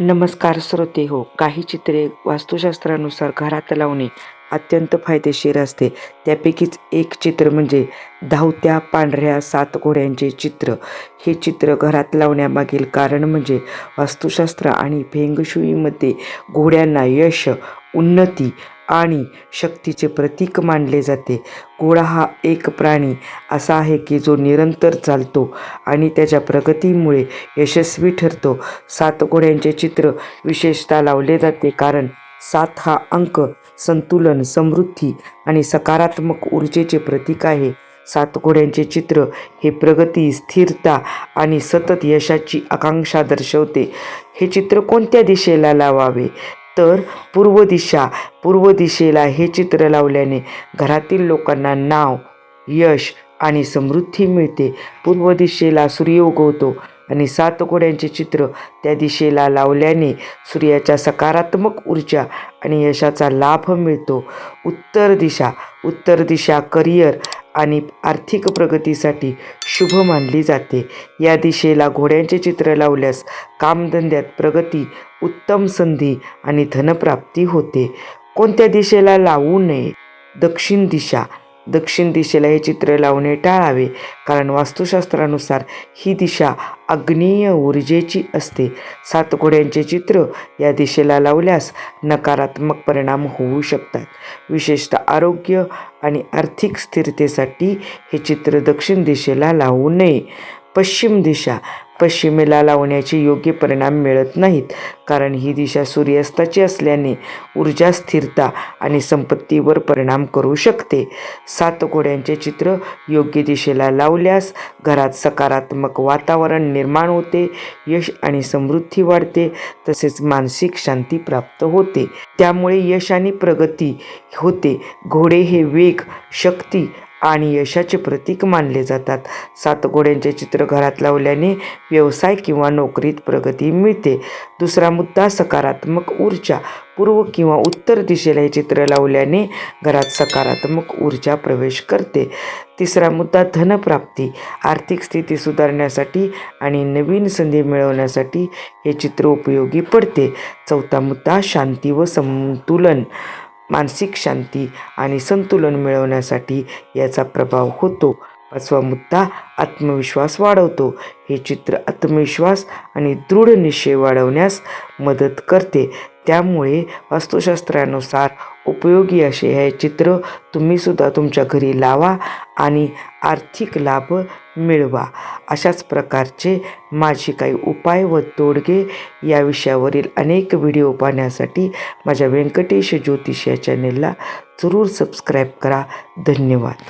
नमस्कार श्रोते हो काही चित्रे वास्तुशास्त्रानुसार घरात लावणे अत्यंत फायदेशीर असते. त्यापैकीच एक चित्र म्हणजे धावत्या पांढऱ्या सात घोड्यांचे चित्र. हे चित्र घरात लावण्यामागील कारण म्हणजे वास्तुशास्त्र आणि फेंगशुईमध्ये घोड्यांना यश उन्नती आणि शक्तीचे प्रतीक मानले जाते. घोडा हा एक प्राणी असा आहे की जो निरंतर चालतो आणि त्याच्या प्रगतीमुळे यशस्वी ठरतो. सात घोड्यांचे चित्र विशेषतः लावले जाते कारण सात हा अंक संतुलन समृद्धी आणि सकारात्मक ऊर्जेचे प्रतीक आहे. सात घोड्यांचे चित्र हे प्रगती स्थिरता आणि सतत यशाची आकांक्षा दर्शवते. हे चित्र कोणत्या दिशेला लावावे? तर पूर्व दिशा पूर्व दिशेला हे चित्र लावल्याने घरातील लोकांना नाव यश आणि समृद्धी मिळते. पूर्व दिशेला सूर्य उगवतो आणि सात घोड्यांचे चित्र त्या दिशेला लावल्याने सूर्याच्या सकारात्मक ऊर्जा आणि यशाचा लाभ मिळतो. उत्तर दिशा उत्तर दिशा करिअर आणि आर्थिक प्रगतीसाठी शुभ मानली जाते. या दिशेला घोड्यांचे चित्र लावल्यास कामधंद्यात प्रगती उत्तम संधी आणि धनप्राप्ती होते. कोणत्या दिशेला लावू नये? दक्षिण दिशा. दक्षिण दिशेला हे चित्र लावणे टाळावे. कारण वास्तुशास्त्रानुसार ही दिशा अग्नीय ऊर्जेची असते. सात घोड्यांचे चित्र या दिशेला लावल्यास नकारात्मक परिणाम होऊ शकतात. विशेषतः आरोग्य आणि आर्थिक स्थिरतेसाठी हे चित्र दक्षिण दिशेला लावू नये. पश्चिम दिशा पश्चिमेला लावण्याचे योग्य परिणाम मिळत नाहीत. कारण ही दिशा सूर्यास्ताची असल्याने ऊर्जा स्थिरता आणि संपत्तीवर परिणाम करू शकते. सात घोड्यांचे चित्र योग्य दिशेला लावल्यास घरात सकारात्मक वातावरण निर्माण होते यश आणि समृद्धी वाढते तसेच मानसिक शांती प्राप्त होते. त्यामुळे यश आणि प्रगती होते. घोडे हे वेग शक्ती आणि यशाचे प्रतीक मानले जातात. सातगोड्यांचे चित्र घरात लावल्याने व्यवसाय किंवा नोकरीत प्रगती मिळते. दुसरा मुद्दा सकारात्मक ऊर्जा. पूर्व किंवा उत्तर दिशेला हे चित्र लावल्याने घरात सकारात्मक ऊर्जा प्रवेश करते. तिसरा मुद्दा धनप्राप्ती. आर्थिक स्थिती सुधारण्यासाठी आणि नवीन संधी मिळवण्यासाठी हे चित्र उपयोगी पडते. चौथा मुद्दा शांती व संतुलन. मानसिक शांती आणि संतुलन मिळवण्यासाठी याचा प्रभाव होतो. पाचवा मुद्दा आत्मविश्वास वाढवतो. हे चित्र आत्मविश्वास आणि दृढ निश्चय वाढवण्यास मदत करते. त्यामुळे वास्तुशास्त्रानुसार उपयोगी असे हे चित्र तुम्हीसुद्धा तुमच्या घरी लावा आणि आर्थिक लाभ मिळवा. अशाच प्रकारचे माझे काही उपाय व तोडगे या विषयावरील अनेक व्हिडिओ पाहण्यासाठी माझ्या व्यंकटेश ज्योतिष या चॅनेलला जरूर सबस्क्राईब करा. धन्यवाद.